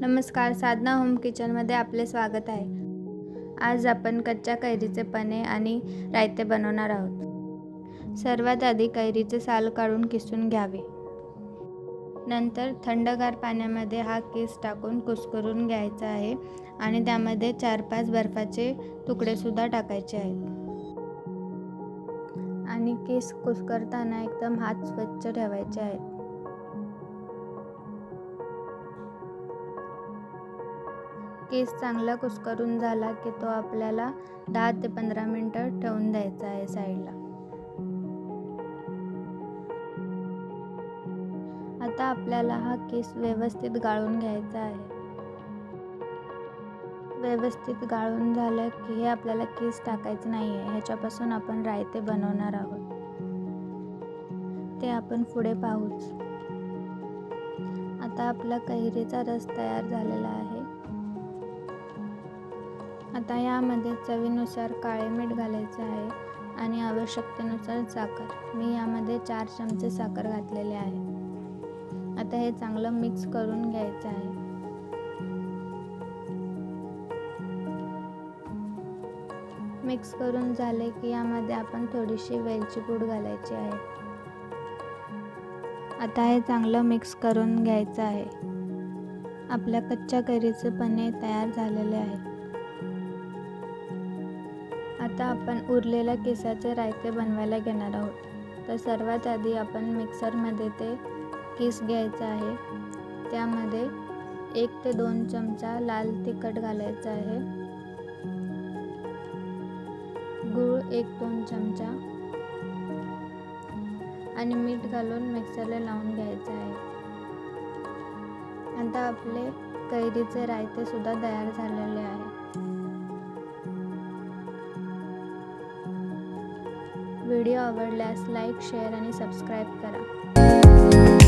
नमस्कार साधना होम किचनमध्ये आपले स्वागत आहे. आज आपण कच्च्या कैरीचे पने आणि रायते बनवणार आहोत. सर्वात आधी कैरीचे साल काढून किसून घ्यावे. नंतर थंडगार पाण्यामध्ये हा केस टाकून कुस्करून घ्यायचा आहे आणि त्यामध्ये चार पाच बर्फाचे तुकडेसुद्धा टाकायचे आहेत. आणि केस कुस्करताना एकदम हात स्वच्छ ठेवायचे आहेत. केस चांगला कुस्करून झाला की तो आपल्याला दहा ते पंधरा मिनटं ठेवून द्यायचा आहे साईडला. आता आपल्याला हा केस व्यवस्थित गाळून घ्यायचा आहे. व्यवस्थित गाळून झालं की हे आपल्याला केस टाकायचं नाही आहे ह्याच्यापासून आपण रायते बनवणार आहोत. ते आपण पुढे पाहूच. आता आपला कैरीचा रस तयार झालेला आहे. आता यामध्ये चवीनुसार काळे मीठ घालायचं आहे आणि आवश्यकतेनुसार साखर. मी यामध्ये चार चमचे साखर घातलेले आहे. आता हे चांगलं मिक्स करून घ्यायचं आहे. मिक्स करून झाले की यामध्ये आपण थोडीशी वेलची पूड घालायची आहे. आता हे चांगलं मिक्स करून घ्यायचं आहे. आपल्या कच्च्या कैरीचे पने तयार झालेले आहे. आता आपण उरलेल्या केसाचे रायते बनवायला घेणार आहोत. तर सर्वात आधी आपण मिक्सरमध्ये ते किस घ्यायचं आहे. त्यामध्ये एक ते दोन चमचा लाल तिखट घालायचं आहे. गूळ एक दोन चमचा. आणि मीठ घालून मिक्सरला लावून घ्यायचं आहे. आता आपले कैरीचे रायते सुद्धा तयार झालेले आहे. व्हिडिओ आवडल्यास लाईक शेअर आणि सबस्क्राईब करा.